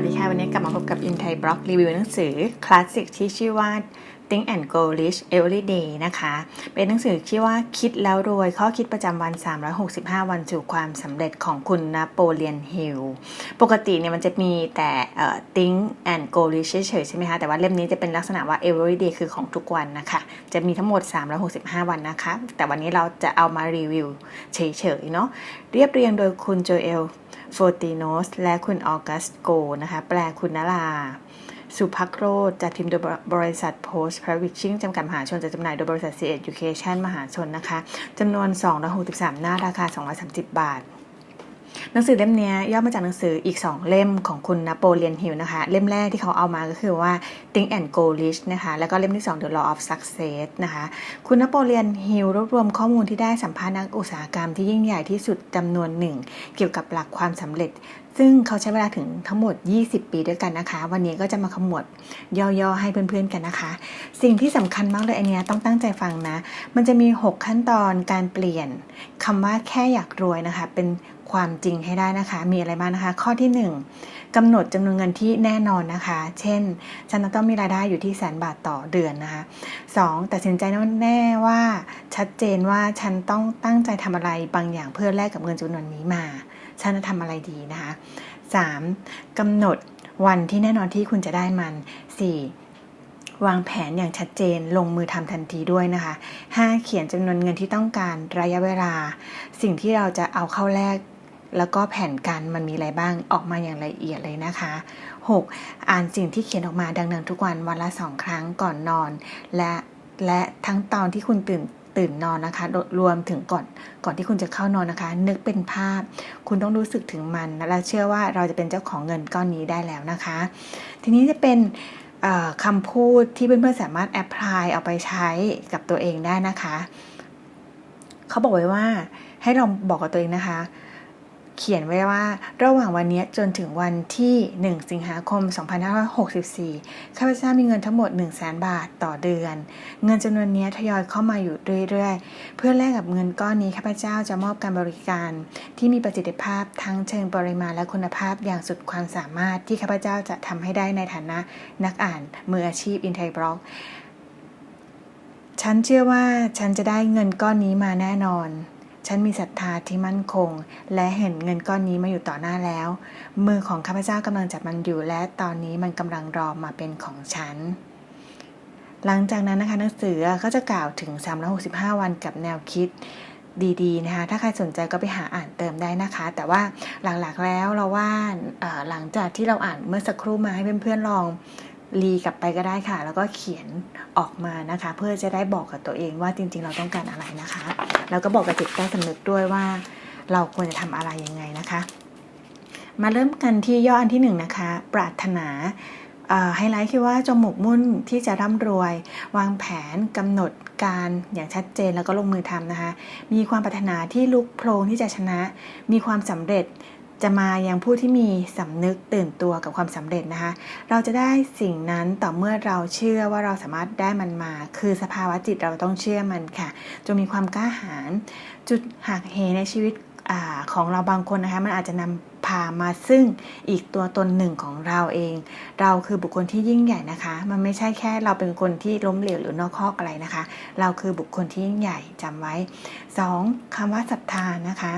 วัสดีค่ะ วันนี้กลับมาพบกับ In Thai Blog รีวิวหนังสือคลาสสิกที่ชื่อว่า Think and Go Rich Every Day นะคะ เป็นหนังสือที่ว่าคิดแล้วรวยข้อคิดประจำวัน 365 วันสู่ความสำเร็จของคุณนโปเลียนฮิลปกติเนี่ยมันจะมีแต่ Think and Go Rich เฉยๆใช่ไหมคะ แต่ว่าเล่มนี้จะเป็นลักษณะว่า Every Day คือของทุกวันนะคะ จะมีทั้งหมด 365 วันนะคะ แต่วันนี้เราจะเอามารีวิวเฉยๆเนาะเรียบเรียงโดยคุณโจเอล โฟติโนส และคุณออกัสโกนะคะ แปลคุณนราสุภักโรธจัดพิมพ์โดยบริษัทโพสต์พรวิชิ่งจำกัดมหาชนจัดจำหน่ายโดยบริษัท c ีเอ็ดยูเคชันมหาชนนะคะจำนวน 263 หน้าราคา 230 บาท หนังสือเล่มนี้ย่อมาจากหนังสืออีก 2 เล่มของคุณนโปเลียนฮิลนะคะ เล่มแรกที่เขาเอามาก็คือว่า Think and Go Rich นะคะ แล้วก็เล่มที่ 2 The Law of Success นะคะ คุณนโปเลียนฮิลรวบรวมข้อมูลที่ได้สัมภาษณ์นักอุตสาหกรรมที่ยิ่งใหญ่ที่สุดจำนวนหนึ่ง เกี่ยวกับหลักความสำเร็จ ซึ่งเขาใช้เวลาถึงทั้งหมด 20 ปีด้วยกันนะคะ วันนี้ก็จะมาขมวดย่อๆให้เพื่อนๆกันนะคะ สิ่งที่สำคัญมากเลยอันนี้ต้องตั้งใจฟังนะ มันจะมี 6 ขั้นตอนการเปลี่ยนคำว่าแค่อยากรวยนะคะ เป็น ความจริงให้ได้นะคะ มีอะไรบ้างนะคะ ข้อที่ 1กำหนดจำนวนเงินที่แน่นอนนะคะ เช่น ฉันต้องมีรายได้อยู่ที่แสนบาทต่อเดือนนะคะ 2. ตัดสินใจแน่ว่าชัดเจนว่าฉันต้องตั้งใจทำอะไรบางอย่างเพื่อแลกกับเงินจำนวนนี้มา ฉันจะทำอะไรดีนะคะ 3. กำหนดวันที่แน่นอนที่คุณจะได้มัน 4. วางแผนอย่างชัดเจนลงมือทำทันทีด้วยนะคะ 5. เขียนจำนวนเงินที่ต้องการระยะเวลา สิ่งที่เราจะเอาเข้าแลก แล้วก็แผนการมันมีอะไรบ้างออกมาอย่างละเอียดเลยนะคะ 6. อ่านสิ่งที่เขียนออกมาดังๆทุกวันวันละสองครั้งก่อนนอน และและทั้งตอนที่คุณตื่นตื่นนอนนะคะ รวมถึงก่อนก่อนที่คุณจะเข้านอนนะคะ นึกเป็นภาพ คุณต้องรู้สึกถึงมัน และเชื่อว่าเราจะเป็นเจ้าของเงินก้อนนี้ได้แล้วนะคะ ทีนี้จะเป็นคำพูดที่เพื่อนๆสามารถแอพพลายเอาไปใช้กับตัวเองได้นะคะ เขาบอกไว้ว่าให้เราบอกกับตัวเองนะคะ เขียนไว้ว่า ระหว่างวันนี้จนถึงวันที่ 1 สิงหาคม 2564 ข้าพเจ้ามีเงินทั้งหมด 1 0 0 0 0แบาทต่อเดือน เงินจำนวนนี้ทยอยเข้ามาอยู่เรื่อยๆ เพื่อแลกกับเงินก้อนนี้ข้าพเจ้าจะมอบการบริการ ที่มีประสิทธิภาพทั้งเชิงปริมาณและคุณภาพอย่างสุดความสามารถที่ข้าพเจ้าจะทำให้ได้ในฐานะนักอ่านมืออาชีพอินไทบล็อกฉันเชื่อว่าฉันจะได้เงินก้อนนี้มาแน่นอน ฉันมีศรัทธาที่มั่นคง และเห็นเงินก้อนนี้มาอยู่ต่อหน้าแล้ว มือของข้าพเจ้ากำลังจับมันอยู่และตอนนี้มันกำลังรอมาเป็นของฉัน หลังจากนั้นนะคะหนังสือก็จะกล่าวถึง 365 วันกับแนวคิดดีๆนะคะถ้าใครสนใจก็ไปหาอ่านเติมได้นะคะ แต่ว่าหลักๆแล้วเราว่าหลังจากที่เราอ่านเมื่อสักครู่มาให้เพื่อนๆลองรีกลับไปก็ได้ค่ะ แล้วก็เขียนออกมานะคะ เพื่อจะได้บอกกับตัวเองว่าจริงๆ เราต้องการอะไรนะคะ แล้วก็บอกกับจิตใต้สำนึกด้วยว่า เราควรจะทำอะไรยังไงนะคะ มาเริ่มกันที่ย่ออันที่หนึ่งนะคะ ปรารถนาไฮไลท์คือว่าจงหมกมุ่นที่จะร่ำรวย วางแผนกำหนดการอย่างชัดเจนแล้วก็ลงมือทำนะคะ มีความปรารถนาที่ลุกโพลงที่จะชนะ มีความสำเร็จ จะมายังผู้ที่มีสำนึกตื่นตัวกับความสำเร็จนะคะ เราจะได้สิ่งนั้นต่อเมื่อเราเชื่อว่าเราสามารถได้มันมา คือสภาวะจิตเราต้องเชื่อมันค่ะ จงมีความกล้าหาญจุดหักเหในชีวิตอของเราบางคนนะคะ มันอาจจะนำพามาซึ่งอีกตัวตนหนึ่งของเราเอง เราคือบุคคลที่ยิ่งใหญ่นะคะ มันไม่ใช่แค่เราเป็นคนที่ล้มเหลวหรือนอกข้ออะไรนะคะ เราคือบุคคลที่ยิ่งใหญ่จำไว้ 2. คำว่าศรัทธานะคะ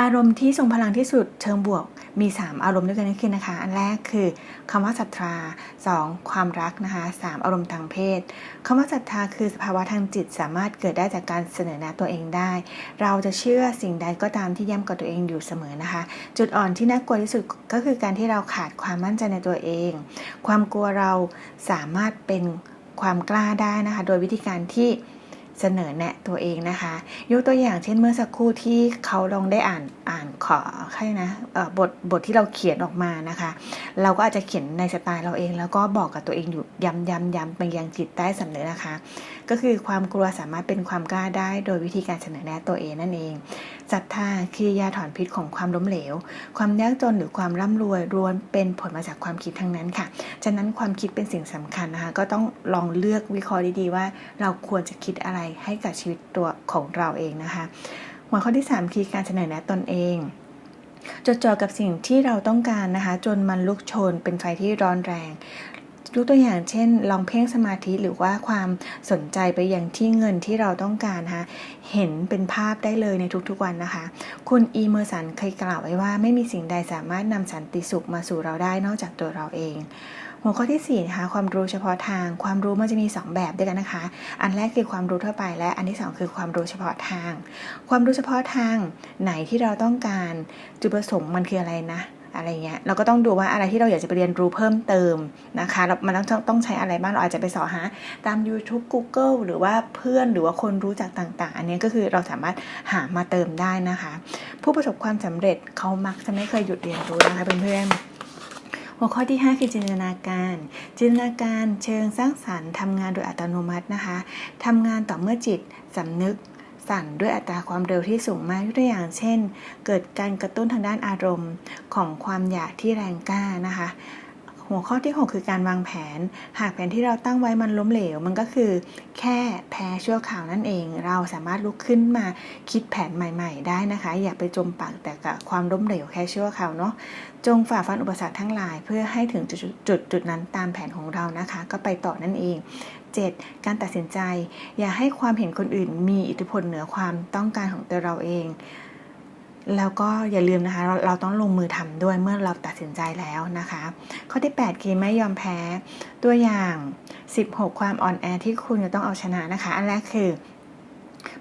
อารมณ์ที่ทรงพลังที่สุดเชิงบวกมี 3 อารมณ์ด้วยกันนี่นคือนะคะ อันแรกคือคำว่าศรัทธา 2. ความรักนะคะ 3. อารมณ์ทางเพศคำว่าศรัทธาคือสภาวะทางจิตสามารถเกิดได้จากการเสนอแนะตัวเองได้ เราจะเชื่อสิ่งใดก็ตามที่ย้ำกับตัวเองอยู่เสมอนะคะ จุดอ่อนที่น่ากลัวที่สุดก็คือการที่เราขาดความมั่นใจในตัวเอง ความกลัวเราสามารถเป็นความกล้าได้นะคะ โดยวิธีการที่ เสนอแนะตัวเองนะคะ ยกตัวอย่างเช่นเมื่อสักครู่ที่เขาลองได้อ่านอ่านขอใช่นะบทบทที่เราเขียนออกมานะคะ เราก็อาจจะเขียนในสไตล์เราเอง แล้วก็บอกกับตัวเองอยู่ย้ำย้ำย้ำไปยังจิตใต้สำนึกนะคะ ก็คือความกลัวสามารถเป็นความกล้าได้โดยวิธีการเสนอแนะตัวเองนั่นเอง ศรัทธาคือยาถอนพิษของความล้มเหลว ความยากจนหรือความร่ำรวยรวนเป็นผลมาจากความคิดทั้งนั้นค่ะ ฉะนั้นความคิดเป็นสิ่งสำคัญนะคะ ก็ต้องลองเลือกวิเคราะห์ดีๆว่า เราควรจะคิดอะไรให้กับชีวิตตัวของเราเองนะคะ หัวข้อที่ 3 คือการเสนอแนะตนเองจดจ่อกับสิ่งที่เราต้องการนะคะ จนมันลุกโชนเป็นไฟที่ร้อนแรง ยกตัวอย่างเช่น ลองเพ่งสมาธิหรือว่าความสนใจไปอย่างที่เงินที่เราต้องการนะคะเห็นเป็นภาพได้เลยในทุกๆวันนะคะ คุณอีเมอร์สันเคยกล่าวไว้ว่าไม่มีสิ่งใดสามารถนำสันติสุขมาสู่เราได้นอกจากตัวเราเอง หัวข้อที่4นะคะความรู้เฉพาะทาง ความรู้มันจะมี 2 แบบด้วยกันนะคะ อันแรกคือความรู้ทั่วไปและอันที่ 2 คือความรู้เฉพาะทาง ความรู้เฉพาะทางไหนที่เราต้องการจุดประสงค์มันคืออะไรนะ อะไรเงี้ยเราก็ต้องดูว่าอะไรที่เราอยากจะไปเรียนรู้เพิ่มเติมนะคะเรามันต้องต้องใช้อะไรบ้างเราอาจจะไปสอหาตาม YouTube Google หรือว่าเพื่อนหรือว่าคนรู้จักต่าง ๆ อันนี้ก็คือเราสามารถหามาเติมได้นะคะ ผู้ประสบความสำเร็จเขามักจะไม่เคยหยุดเรียนรู้นะคะเพื่อนๆหัวข้อที่ 5 คือจินตนาการ จินตนาการเชิงสร้างสรรค์ทำงานโดยอัตโนมัตินะคะทำงานต่อเมื่อจิตสำนึก สั่นด้วยอัตราความเร็วที่สูงมากยกตัวอย่างเช่น เกิดการกระตุ้นทางด้านอารมณ์ของความอยากที่แรงกล้านะคะหัวข้อที่ 6 คือการวางแผน หากแผนที่เราตั้งไว้มันล้มเหลว มันก็คือ แค่แพ้ชั่วข่าวนั่นเอง เราสามารถลุกขึ้นมาคิดแผนใหม่ ๆ ได้นะคะ อย่าไปจมปักแต่กับความล้มเหลวแค่ชั่วข่าวเนาะ จงฝ่าฟันอุปสรรคทั้งหลาย เพื่อให้ถึงจุดจุดจุดนั้นตามแผนของเรานะคะ ก็ไปต่อนั่นเอง 7. การตัดสินใจ อย่าให้ความเห็นคนอื่น มีอิทธิพลเหนือความต้องการของตัวเราเอง แล้วก็อย่าลืมนะคะเราเราต้องลงมือทำด้วยเมื่อเราตัดสินใจแล้วนะคะ ข้อที่ 8 คือไม่ยอมแพ้ตัวอย่าง 16 ความอ่อนแอที่คุณจะต้องเอาชนะนะคะ อันแรกคือ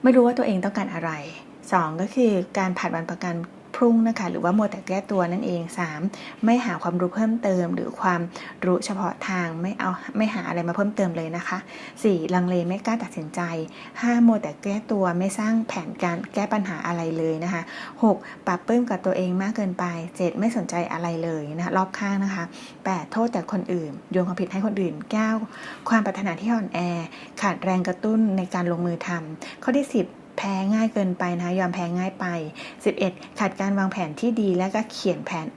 ไม่รู้ว่าตัวเองต้องการอะไร 2 ก็คือการผัดวันประกัน พรุ่งนะคะหรือว่ามัวแต่แก้ตัวนั่นเอง 3. ไม่หาความรู้เพิ่มเติม หรือความรู้เฉพาะทางไม่เอาไม่หาอะไรมาเพิ่มเติมเลยนะคะ 4. ลังเลไม่กล้าตัดสินใจ 5. มัวแต่แก้ตัวไม่สร้างแผนการแก้ปัญหาอะไรเลยนะคะ 6. ปรับปลื้มกับตัวเองมากเกินไป 7. ไม่สนใจอะไรเลยนะคะรอบข้างนะคะ 8. โทษแต่คนอื่น โยนความผิดให้คนอื่น 9. ความปรารถนาที่อ่อนแอ ขาดแรงกระตุ้นในการลงมือทำข้อที่ 10 แพ้ง่ายเกินไปนะยอมแพ้ง่ายไป 11. ขาดการวางแผนที่ดีและก็เขียนแผน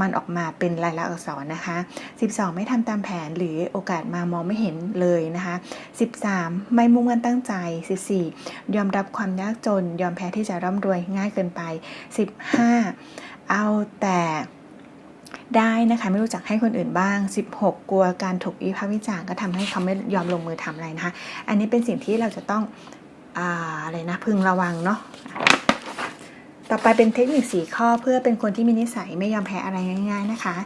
มันออกมาเป็นลายลักษณ์อักษรนะคะ 12 ไม่ทำตามแผนหรือโอกาสมามองไม่เห็นเลยนะคะ 13 ไม่มุ่งมั่นตั้งใจ 14 ยอมรับความยากจน ยอมแพ้ที่จะร่ำรวยง่ายเกินไป 15 เอาแต่ได้นะคะไม่รู้จักให้คนอื่นบ้าง 16 กลัวการถูกวิพากษ์วิจารณ์ก็ทำให้เขาไม่ยอมลงมือทำอะไรนะคะ อันนี้เป็นสิ่งที่เราจะต้อง อ่าอะไรนะพึงระวังเนาะต่อไปเป็นเทคนิคสีข้อเพื่อเป็นคนที่มีนิสัยไม่ยอมแพ้อะไรง่าย ๆนะคะ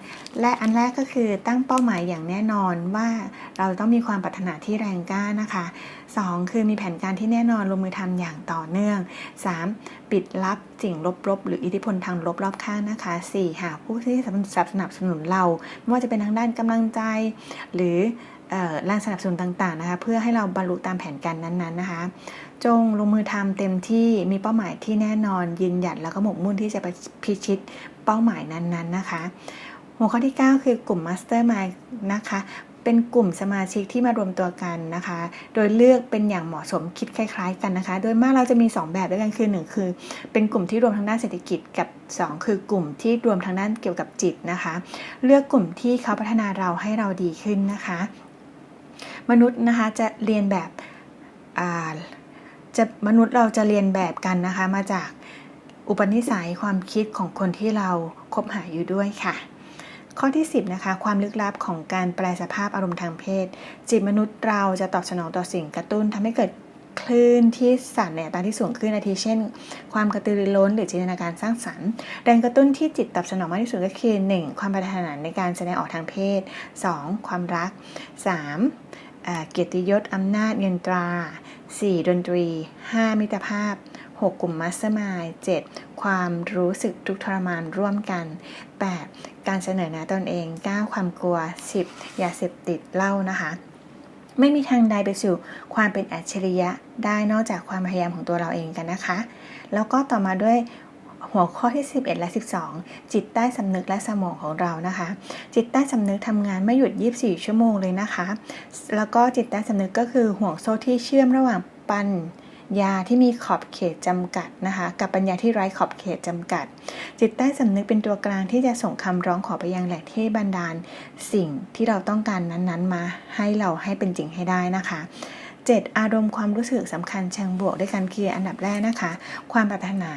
และอันแรกก็คือตั้งเป้าหมายอย่างแน่นอนว่าเราต้องมีความปรารถนาที่แรงกล้านะคะ 2. คือมีแผนการที่แน่นอนลงมือทำอย่างต่อเนื่อง 3. ปิดลับสิ่งลบๆ หรืออิทธิพลทางลบรอบข้างนะคะ 4. หาผู้ที่สนับสนุนเราไม่ว่าจะเป็นทางด้านกำลังใจ หรือแรงสนับสนุนต่างๆนะคะ เพื่อให้เราบรรลุตามแผนการนั้นๆนะคะ จงลงมือทำเต็มที่มีเป้าหมายที่แน่นอนยืนหยัดแล้วก็หมกมุ่นที่จะไปพิชิตเป้าหมายนั้นๆนะคะ หัวข้อที่ 9 คือกลุ่ม Mastermind นะคะ เป็นกลุ่มสมาชิกที่มารวมตัวกันนะคะ โดยเลือกเป็นอย่างเหมาะสมคิดคล้าย ๆ กันนะคะ โดยมากเราจะมี 2 แบบด้วยกันคือ 1 คือ เป็นกลุ่มที่รวมทางด้านเศรษฐกิจกับ 2 คือกลุ่มที่รวมทางด้านเกี่ยวกับจิตนะคะ เลือกกลุ่มที่เขาพัฒนาเราให้เราดีขึ้นนะคะ มนุษย์นะคะจะเรียนแบบ จะมนุษย์เราจะเรียนแบบกันนะคะ มาจากอุปนิสัยความคิดของคนที่เราคบหาอยู่ด้วยค่ะ ข้อที่ 10นะคะความลึกลับของการแปลสภาพอารมณ์ทางเพศ จิตมนุษย์เราจะตอบสนองต่อสิ่งกระตุ้นทำให้เกิดคลื่นที่สั่นในอัตราที่สูงขึ้นอาทิเช่น ความกระตือรือร้นหรือจินตนาการสร้างสรรค์แรงกระตุ้นที่จิตตอบสนองมากที่สุดก็คือ 1. ความปรารถนาในการแสดงออกทางเพศ 2. ความรัก 3. เกียรติยศอำนาจเงินตรา 4. ดนตรี 5. มิตรภาพ 6. กลุ่มมัสเตอร์มาย 7. ความรู้สึกทุกทรมานร่วมกัน 8. การเสนอแนะตนเอง 9. ความกลัว 10. ยาเสพติดเหล้านะคะ ไม่มีทางใดไปสู่ความเป็นอัจฉริยะได้นอกจากความพยายามของตัวเราเองกันนะคะ แล้วก็ต่อมาด้วย หัวข้อที่ 11 และ 12 จิตใต้สำนึกและสมองของเรานะคะ จิตใต้สำนึกทำงานไม่หยุด 24 ชั่วโมงเลยนะคะ แล้วก็จิตใต้สำนึกก็คือห่วงโซ่ที่เชื่อมระหว่างปัญญาที่มีขอบเขตจำกัดนะคะ กับปัญญาที่ไร้ขอบเขตจำกัด จิตใต้สำนึกเป็นตัวกลางที่จะส่งคำร้องขอไปยังแหล่งที่บันดาล สิ่งที่เราต้องการนั้นๆมาให้เราให้เป็นจริงให้ได้นะคะ 7 อารมณ์ความรู้สึกสำคัญเชิงบวกด้วยกันคืออันดับแรกนะคะ ความปรารถนา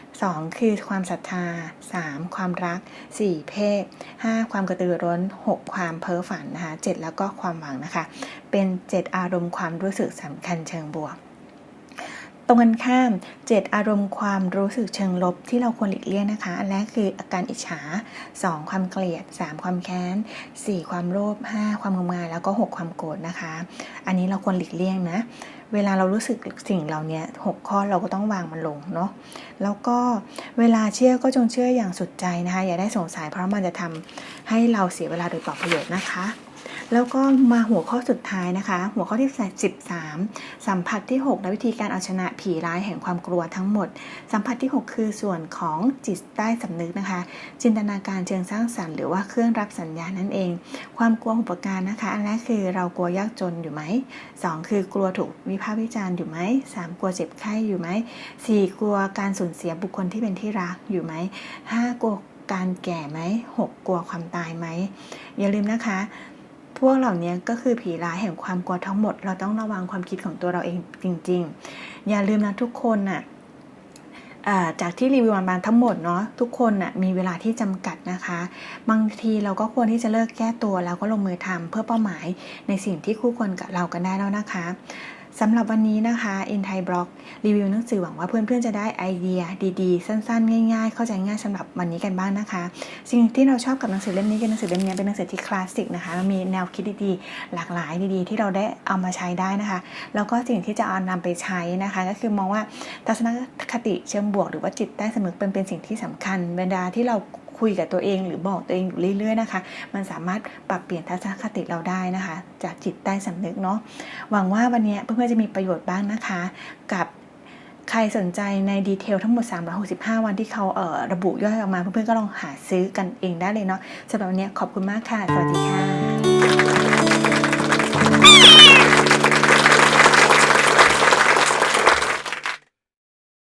2 คือความศรัทธา 3 ความรัก 4 เพศ 5 ความกระตือรือร้น 6 ความเพ้อฝันนะคะ 7 แล้วก็ความหวังนะคะ เป็น 7 อารมณ์ความรู้สึกสำคัญเชิงบวก ตรงกันข้าม 7 อารมณ์ความรู้สึกเชิงลบที่เราควรหลีกเลี่ยงนะคะ อันแรกคืออาการอิจฉา 2 ความเกลียด 3 ความแค้น 4 ความโลภ 5 ความงมงายแล้วก็ 6 ความโกรธนะคะ อันนี้เราควรหลีกเลี่ยงนะ เวลาเรารู้สึกสิ่งเหล่านี้6ข้อเราก็ต้องวางมันลงเนาะ แล้วก็เวลาเชื่อก็จงเชื่ออย่างสุดใจนะคะ อย่าได้สงสัยเพราะมันจะทำให้เราเสียเวลาโดยเปล่าประโยชน์นะคะ แล้วก็มาหัวข้อสุดท้ายนะคะ หัวข้อที่ 13 สัมผัสที่ 6 และวิธีการเอาชนะผีร้ายแห่งความกลัวทั้งหมด สัมผัสที่ 6 คือส่วนของจิตใต้สำนึกนะคะ จินตนาการเชิงสร้างสรรค์หรือว่าเครื่องรับสัญญาณนั่นเอง ความกลัวหุปการนะคะ อันแรกคือเรากลัวยากจนอยู่ไหม 2 คือกลัวถูกวิพากษ์วิจารณ์อยู่ไหม 3 กลัวเจ็บไข้อยู่ไหม 4 กลัวการสูญเสียบุคคลที่เป็นที่รักอยู่ไหม 5 กลัวการแก่ไหม 6 กลัวความตายไหม อย่าลืมนะคะ พวกเหล่านี้ก็คือผีร้ายแห่งความกลัวทั้งหมด เราต้องระวังความคิดของตัวเราเองจริง ๆ อย่าลืมนะทุกคนน่ะอ่าจากที่รีวิวมาทั้งหมดเนาะทุกคนน่ะมีเวลาที่จำกัดนะคะ บางทีเราก็ควรที่จะเลิกแก้ตัวแล้วก็ลงมือทำเพื่อเป้าหมายในสิ่งที่คู่ควรกับเรากันได้แล้วนะคะ สำหรับวันนี้นะคะ In Thai Blog รีวิวหนังสือหวังว่าเพื่อนๆจะได้ไอเดียดีๆ สั้นๆ ง่ายๆ เข้าใจง่ายสำหรับวันนี้กันบ้างนะคะ สิ่งที่เราชอบกับหนังสือเล่มนี้คือหนังสือเล่มนี้เป็นหนังสือที่คลาสสิกนะคะมันมีแนวคิดดีๆ หลากหลายดีๆ ที่เราได้เอามาใช้ได้นะคะ แล้วก็สิ่งที่จะเอานำไปใช้นะคะ ก็คือมองว่าทัศนคติเชิงบวก หรือว่าจิตใต้สำนึกเป็นเป็นสิ่งที่สำคัญเวลาที่เรา คุยกับตัวเองหรือบอกตัวเองอยู่เรื่อยๆนะคะ มันสามารถปรับเปลี่ยนทัศนคติเราได้นะคะ จากจิตใต้สำนึกเนาะหวังว่าวันนี้เพื่อนๆจะมีประโยชน์บ้างนะคะ กับใครสนใจในดีเทลทั้งหมด 365 วันที่เขาเอ่อระบุย่อยออกมาเพื่อนๆก็ลองหาซื้อกันเองได้เลยเนาะสำหรับวันนี้ขอบคุณมากค่ะ สวัสดีค่ะ